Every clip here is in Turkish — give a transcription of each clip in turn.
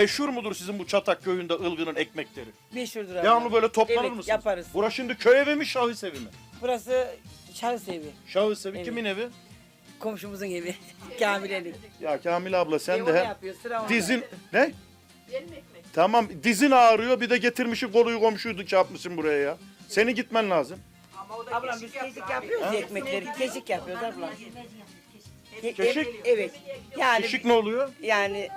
Meşhur mudur sizin bu Çatak köyünde ılgının ekmekleri? Meşhurdur abla. Devamlı böyle toplanır Evet, mısınız? yaparız. Burası şimdi köy evi mi şahıs evi mi? Burası şahıs evi. Şahıs evi Evet. kimin evi? Komşumuzun evi. Kamileli. Ya Kamil abla sen E, de o hem yapıyor, sıra onda. dizin ne? Tamam dizin ağrıyor bir de getirmişsin koluyu komşuyu çarpmışsın buraya ya. Senin gitmen lazım. Ablam biz keşik yapıyoruz ya ekmekleri. Keşik yapıyoruz ablam. Ke- Keşik? Evet. Yani Işık ne oluyor? yani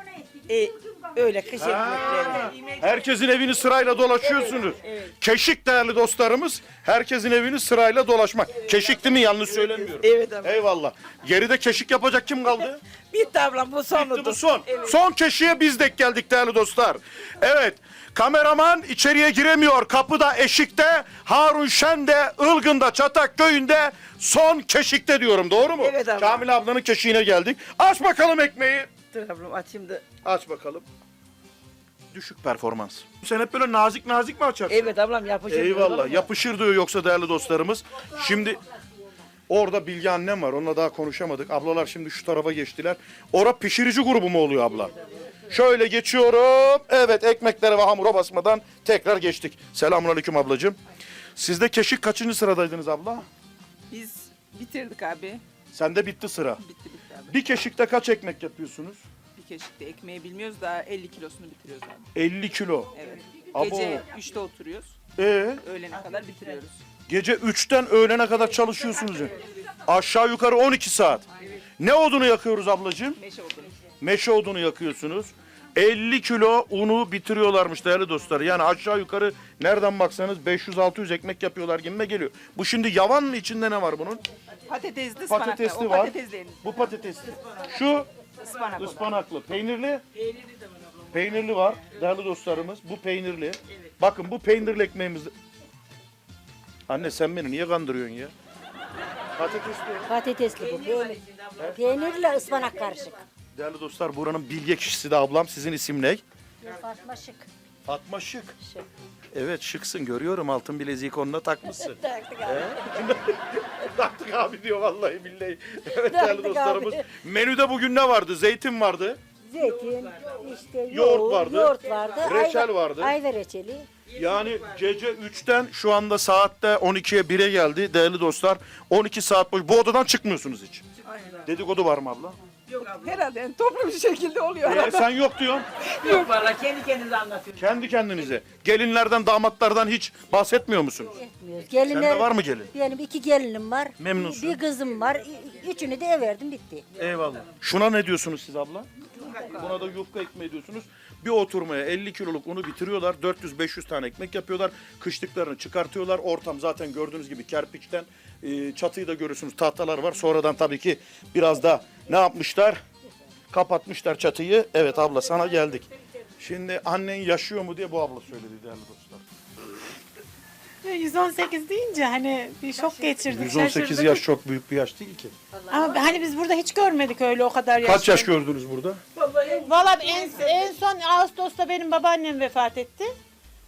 e, öyle kış ekmekleri. herkesin evini sırayla dolaşıyorsunuz. Keşik değerli dostlarımız, herkesin evini sırayla dolaşmak. Keşik değil mi? Yanlış söylemiyorum. Evet ablam. Eyvallah. Geride keşik yapacak kim kaldı? Bitti ablam bu sonudur. Bu son. Son keşiğe biz de geldik değerli dostlar. Evet. Kameraman içeriye giremiyor. Kapıda eşikte. Harun Şen de Ilgın'da Çatak köyünde son keşikte diyorum. Doğru mu? Evet abla. Kamil ablanın keşiğine geldik. Aç bakalım ekmeği. Dur ablam açayım da. Aç bakalım. Düşük performans. Sen hep böyle nazik nazik mi açarsın? Evet ablam yapacak. Eyvallah. Yapışır diyor yoksa değerli dostlarımız. Şimdi orada Bilge annem var. Onunla daha konuşamadık. Ablalar şimdi şu tarafa geçtiler. Ora pişirici grubu mu oluyor abla? Şöyle geçiyorum. Evet ekmeklere ve hamura basmadan tekrar geçtik. Selamünaleyküm ablacığım. Sizde keşik kaçıncı sıradaydınız abla? Biz bitirdik abi. Sende bitti sıra. Bitti bitti abi. Bir keşikte kaç ekmek yapıyorsunuz? Bir keşikte ekmeği bilmiyoruz da 50 kilosunu bitiriyoruz abi. 50 kilo. Evet. Abo. Gece 3'te oturuyoruz. Ee, Öğlene kadar bitiriyoruz. gece 3'ten öğlene kadar çalışıyorsunuz. ya. Aşağı yukarı 12 saat. Ne odunu yakıyoruz ablacığım? Meşe odunu. meşe odunu yakıyorsunuz. 50 kilo unu bitiriyorlarmış değerli dostlar. Yani aşağı yukarı nereden baksanız 500-600 ekmek yapıyorlar gibime geliyor. Bu şimdi yavan mı içinde ne var bunun? Patatesli ıspanaklı. Patatesli o var. patateslerin Bu patatesli. Şu ıspanak olan. ıspanaklı. Peynirli? Peynirli var değerli dostlarımız. Bu peynirli. Bakın bu peynirli ekmeğimiz. Anne sen beni niye kandırıyorsun ya? Patatesli. Patatesli bu. Peynir, peynirle ıspanak karışık. Değerli dostlar buranın bilge kişisi de ablam. Sizin isim ne? Fatma şık. Fatma Şık. Şık. Evet şıksın görüyorum altın bileziği koluna takmışsın. Taktık abi. Taktık abi diyor vallahi billahi. Evet Taktık değerli dostlarımız. abi. Menüde bugün ne vardı? Zeytin vardı. Zeytin, işte yoğurt, Yoğurt vardı. yoğurt vardı. Reçel ayva, vardı. Ayva reçeli. Yani gece 3'ten şu anda saatte 12'ye 1'e geldi değerli dostlar. 12 saat boş. Bu odadan çıkmıyorsunuz hiç. Dedikodu var mı abla? Herhalde yani toplu bir şekilde oluyor. Ee, sen yok diyorsun. Yok valla kendi kendinize anlatıyorsunuz. Kendi kendinize. Gelinlerden damatlardan hiç bahsetmiyor musunuz? Etmiyoruz. Gelinler, Sende var mı gelin? Benim iki gelinim var. Memnunsun. Bir kızım var. Ü- Üçünü de ev verdim bitti. Eyvallah. Şuna ne diyorsunuz siz abla? Buna da yufka ekmeği diyorsunuz. Bir oturmaya 50 kiloluk unu bitiriyorlar. 400-500 tane ekmek yapıyorlar. Kışlıklarını çıkartıyorlar. Ortam zaten gördüğünüz gibi kerpiçten. e, Çatıyı da görüyorsunuz tahtalar var. Sonradan tabii ki biraz da ne yapmışlar? Kapatmışlar çatıyı. Evet abla sana geldik. Şimdi annen yaşıyor mu diye bu abla söyledi değerli dostlar. 118 deyince hani bir şok geçirdik. 118 şaşırdık. yaş çok büyük bir yaş değil ki. Ama hani biz burada hiç görmedik öyle o kadar yaş. Kaç yaş gördünüz burada? Valla en, en son Ağustos'ta benim babaannem vefat etti.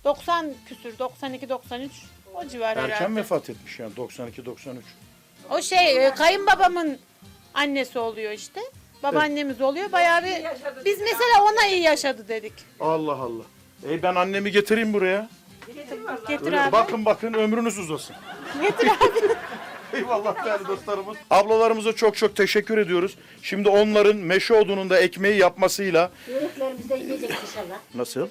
90 küsür, 92 93 o civar Erken herhalde. vefat etmiş yani 92-93. O şey e, kayınbabamın annesi oluyor işte. Babaannemiz oluyor. Bayağı bir biz mesela ona iyi yaşadı dedik. Allah Allah. E ben annemi getireyim buraya. Getir abi. bakın bakın ömrünüz uzasın. Getir abi. Eyvallah değerli dostlarımız. Ablalarımıza çok çok teşekkür ediyoruz. Şimdi onların meşe odununda ekmeği yapmasıyla Böreklerimizi de yiyeceğiz inşallah. nasıl?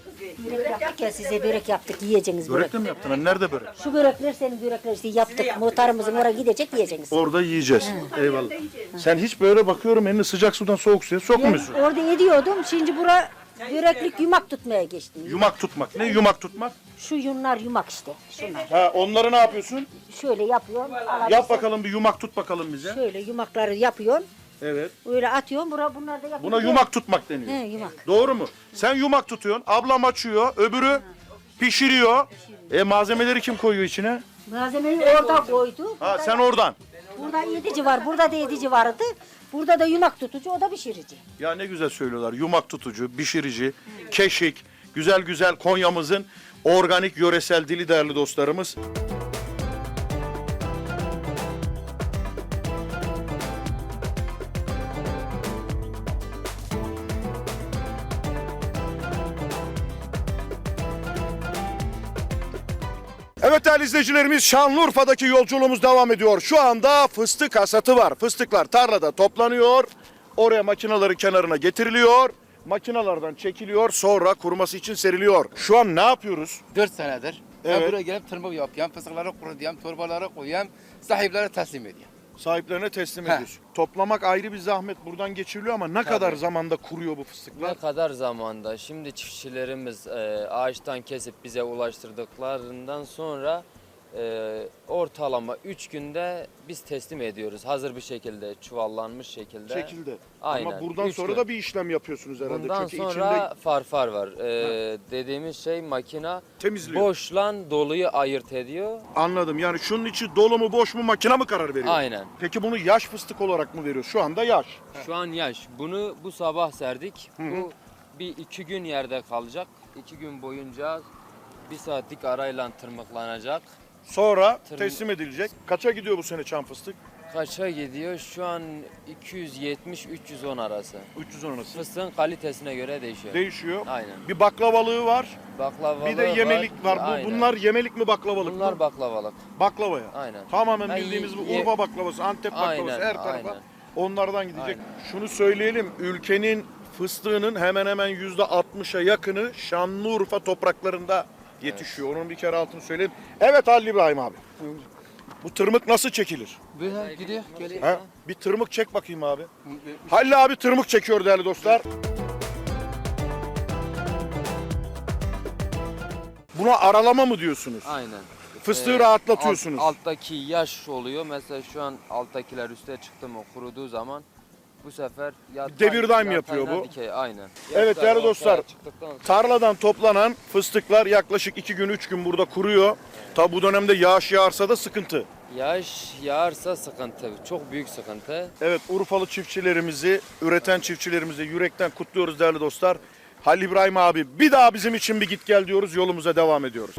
Börek yaptık ya size börek yaptık yiyeceğiniz börek. Börek de mi yaptın? Hani nerede börek? Şu börekler senin börekler işte yaptık. Muhtarımızın oraya gidecek yiyeceğiniz. Orada yiyeceğiz. Eyvallah. Sen hiç böyle bakıyorum elini sıcak sudan soğuk suya sokmuyorsun. orada ediyordum. Şimdi bura böreklik yumak tutmaya geçtim. Yumak tutmak. Ne yumak tutmak? Şu yunlar yumak işte. Şunlar. Ha onları ne yapıyorsun? Şöyle yapıyorum. Yap bakalım bir yumak tut bakalım bize. Şöyle yumakları yapıyorsun. Evet. Öyle atıyorum. Bura, bunlar da yapıyorum. Buna yumak tutmak deniyor. He yumak. Doğru mu? Sen yumak tutuyorsun, ablam açıyor, öbürü pişiriyor. E malzemeleri kim koyuyor içine? Malzemeyi orada koydu. Ha sen oradan. Burada yedici var. Burada da yedici vardı. Burada da yumak tutucu. O da pişirici. Ya ne güzel söylüyorlar. Yumak tutucu, pişirici, keşik, güzel güzel Konya'mızın organik yöresel dili değerli dostlarımız. Evet değerli izleyicilerimiz Şanlıurfa'daki yolculuğumuz devam ediyor. Şu anda fıstık hasatı var. Fıstıklar tarlada toplanıyor. Oraya makinelerin kenarına getiriliyor. Makinalardan çekiliyor sonra kuruması için seriliyor. Şu an ne yapıyoruz? 4 senedir. Evet. Ben buraya gelip tırmık yapıyorum, fıstıkları kurutuyorum, torbalara koyuyorum, sahiplere teslim ediyorum. Sahiplerine teslim Heh. ediyorsun. Toplamak ayrı bir zahmet buradan geçiriliyor ama ne kadar zamanda kuruyor bu fıstıklar? Ne kadar zamanda? Şimdi çiftçilerimiz e, ağaçtan kesip bize ulaştırdıklarından sonra e, ortalama 3 günde biz teslim ediyoruz. Hazır bir şekilde, çuvallanmış şekilde. şekilde. Aynen, Ama buradan üç sonra gün. da bir işlem yapıyorsunuz herhalde. Bundan Çünkü sonra içinde farfar var. E, dediğimiz şey makina temizliyor. boşla doluyu ayırt ediyor. Anladım. Yani şunun içi dolu mu boş mu makine mi karar veriyor? Aynen. Peki bunu yaş fıstık olarak mı veriyor? Şu anda yaş. Şu an yaş. Bunu bu sabah serdik. Bu bir iki gün yerde kalacak. İki gün boyunca bir saatlik arayla tırmıklanacak. Sonra Tırm- teslim edilecek. Kaça gidiyor bu sene çam fıstık? Kaça gidiyor? Şu an 270-310 arası. 310 arası. Fıstığın kalitesine göre değişiyor. Değişiyor. Aynen. Bir baklavalığı var. Baklavalı Bir de yemelik var. Bu, Aynen. bunlar yemelik mi baklavalık Bunlar mı? baklavalık. Baklavaya. Aynen. Tamamen Ben bildiğimiz bu ye- Urfa baklavası, Antep baklavası Aynen, her tarafa aynen. onlardan gidecek. Şunu söyleyelim. Ülkenin fıstığının hemen hemen %60'a yakını Şanlıurfa topraklarında yetişiyor. Onun bir kere altını söyleyeyim. Evet Halil İbrahim abi. Bu tırmık nasıl çekilir? Böyle gidiyor, geliyor. He? Bir tırmık çek bakayım abi. Halil abi tırmık çekiyor değerli dostlar. Buna aralama mı diyorsunuz? Aynen. Fıstığı Ee, rahatlatıyorsunuz. alt- alttaki yaş oluyor. Mesela şu an alttakiler üste çıktı mı kuruduğu zaman bu sefer yatay, Devir daim yatayla yapıyor bu. Dikey, aynen. Evet değerli dostlar. Tarladan toplanan fıstıklar yaklaşık 2 gün 3 gün burada kuruyor. Tabi bu dönemde yağış yağarsa da sıkıntı. Yaş yağarsa sıkıntı. Çok büyük sıkıntı. Evet Urfalı çiftçilerimizi, üreten çiftçilerimizi yürekten kutluyoruz değerli dostlar. Halil İbrahim abi bir daha bizim için bir git gel diyoruz yolumuza devam ediyoruz.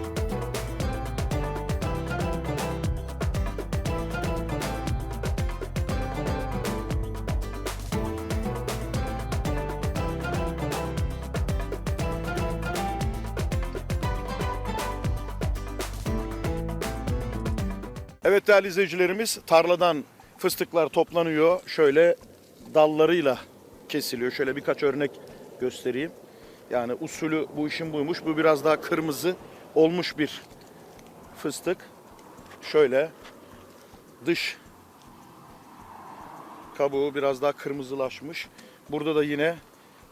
Evet değerli izleyicilerimiz tarladan fıstıklar toplanıyor. Şöyle dallarıyla kesiliyor. Şöyle birkaç örnek göstereyim. Yani usulü bu işin buymuş. Bu biraz daha kırmızı olmuş bir fıstık. Şöyle dış kabuğu biraz daha kırmızılaşmış. Burada da yine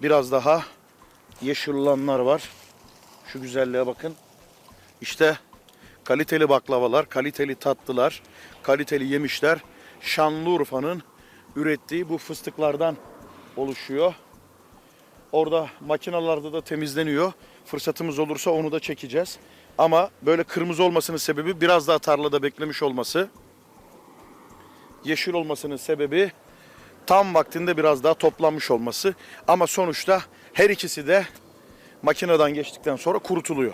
biraz daha yeşil olanlar var. Şu güzelliğe bakın. İşte kaliteli baklavalar, kaliteli tatlılar, kaliteli yemişler Şanlıurfa'nın ürettiği bu fıstıklardan oluşuyor. Orada makinalarda da temizleniyor. Fırsatımız olursa onu da çekeceğiz. Ama böyle kırmızı olmasının sebebi biraz daha tarlada beklemiş olması. Yeşil olmasının sebebi tam vaktinde biraz daha toplanmış olması. Ama sonuçta her ikisi de makineden geçtikten sonra kurutuluyor.